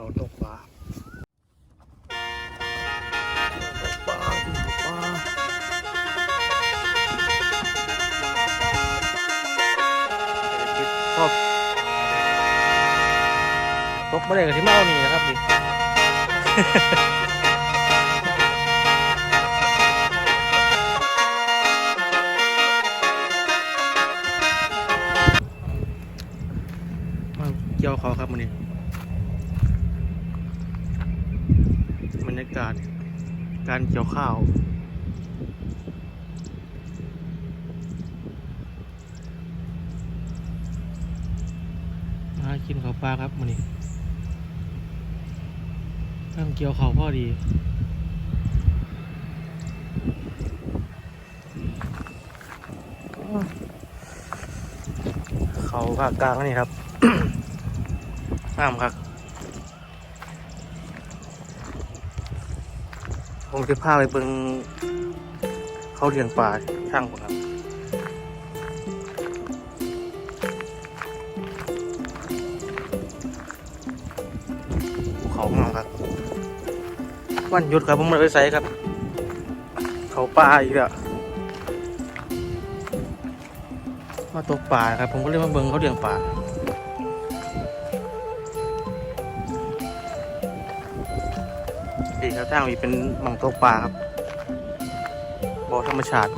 เขาตกปลาตกปลาปลาคิดชอบตกมาเลยกับที่เมานี่นะครับนี่เกี่ยวเขาครับมันนี้ รยากาศการเกี่ยวข้าว มากินข้าวปลาครับมันนี้ตั้งเกี่ยวข้าวพอดีเขาภาคกลางนี่ครับงามครับ ผมจะพาไปเบิ่งเขาเลี้ยงปลาช่างผมครับภูเขางาครับ วันหยุดครับผมมาไปใส่ครับ เขาปลาอีกแล้วมาตกปลาครับ ผมก็เลยมาเบิ่งเขาเลี้ยงปลา ดีครับทางนี้เป็นหมังตกปลาครับบ่อธรรมชาติ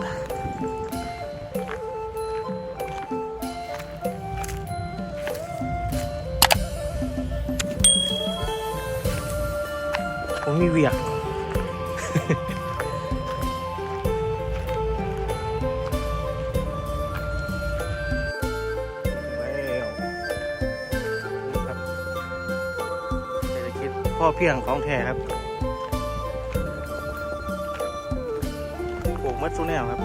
ผมมีเวียกแล้วครับเศรษฐกิจพ่อเพียงของแท้ครับ มัดซุแนวครับ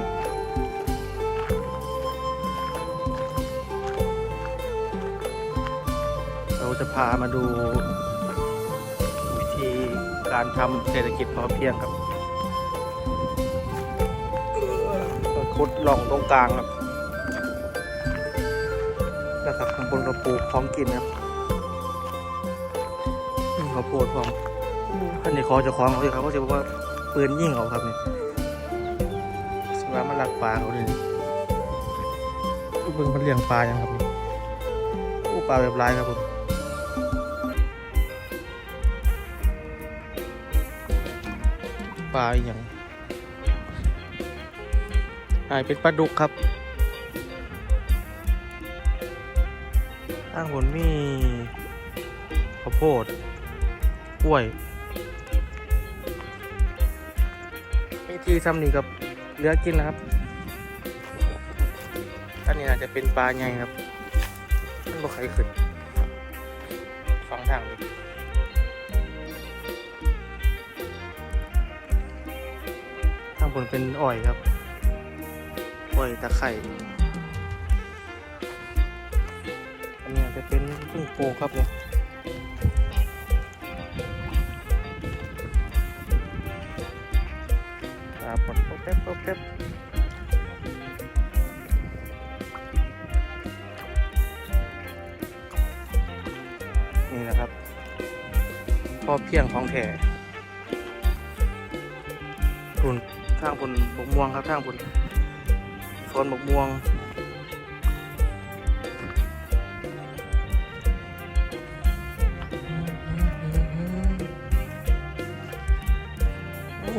เราจะพามาดู วิธีการทำเศรษฐกิจพอเพียงครับขุดหล่องตรงกลางครับแล้วก็ข้างบนก็ปลูกของกินครับนี่ข้าวโพดพร้อมอันนี้คอจะคล้องเลยครับเขาจะบอกว่าปืนยิงเขาครับเนี่ย ว่ามันลักปลาเขาเลยเบิ่งมันเลี้ยงปลายังครับนี่โอ้ปลาแบบลายครับผมปลาอย่างอายเป็นปลาดุกครับข้างบนมีข้าวโพดกล้วยวิธีทำนี่กับ เหลือกินแล้วครับอันนี้อาจจะเป็นปลาใหญ่ครับมันบ่ใครขึ้นฟังทางนี้ทางบนเป็นอ้อยครับอ้อยตะไคร่อันนี้อาจจะเป็นพึ่งโปครับเนี่ยครับ ปดโป๊บป๊บโป๊บนี่นะครับ พอเพียงของแท้ทุนทางบนบกม่วงครับทางบนโซนบกม่วง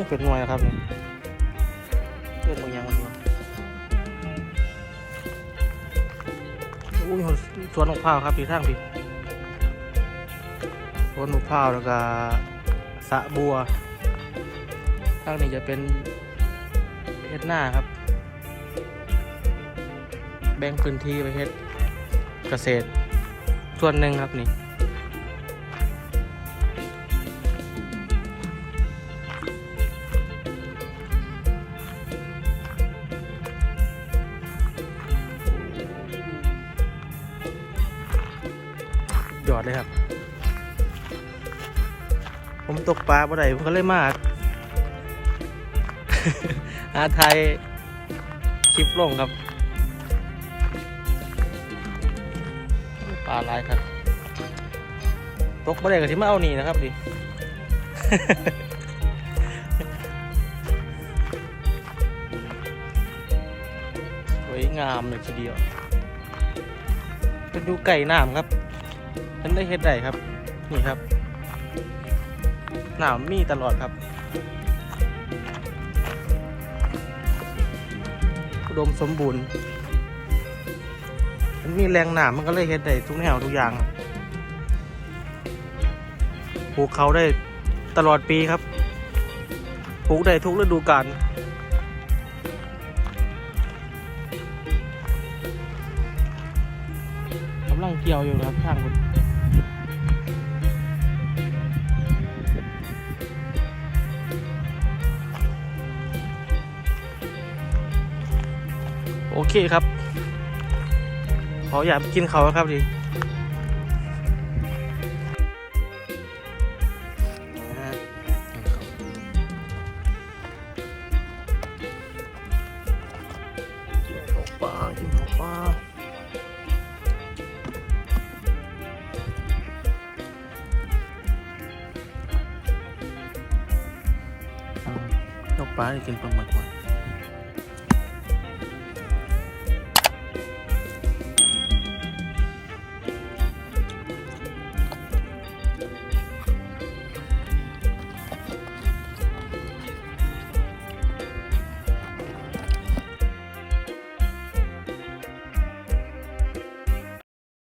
เป็นหน่วยนะครับ สวนมะพร้าวครับพี่ทางพี่สวนมะพร้าวแล้วก็สะบัวข้างนี้จะเป็นเฮ็ดหน้าครับ แบ่งพื้นที่ไปเฮ็ดเกษตร ส่วนหนึ่งครับนี่ ยอดเลยครับ ผมตกปลาบ่ได้ผมก็เลยมาหาไทยคลิปลงครับ ปลาลายครับตกบ่ได้ก็สิมาเอานี่นะครับดิสวยงามเลยทีเดียวเป็นดูไก่น้ำครับันได้เฮ็ดได้ครับ นี่ครับหน้ำมีตลอดครับอุดมสมบูรณ์มันมีแรงหนามมันก็เลยเฮ็ดได้ทุกแนวทุกอย่างปลูกเขาได้ตลอดปีครับปลูกได้ทุกฤดูกาลกำลังเกี่ยวอยู่ครับข้างคุณ โอเคครับขออยากกินเขาครับดิกินข้าวปลากินข้าวปลาอ่าข้าวปลากินปลาหมึกว่ะ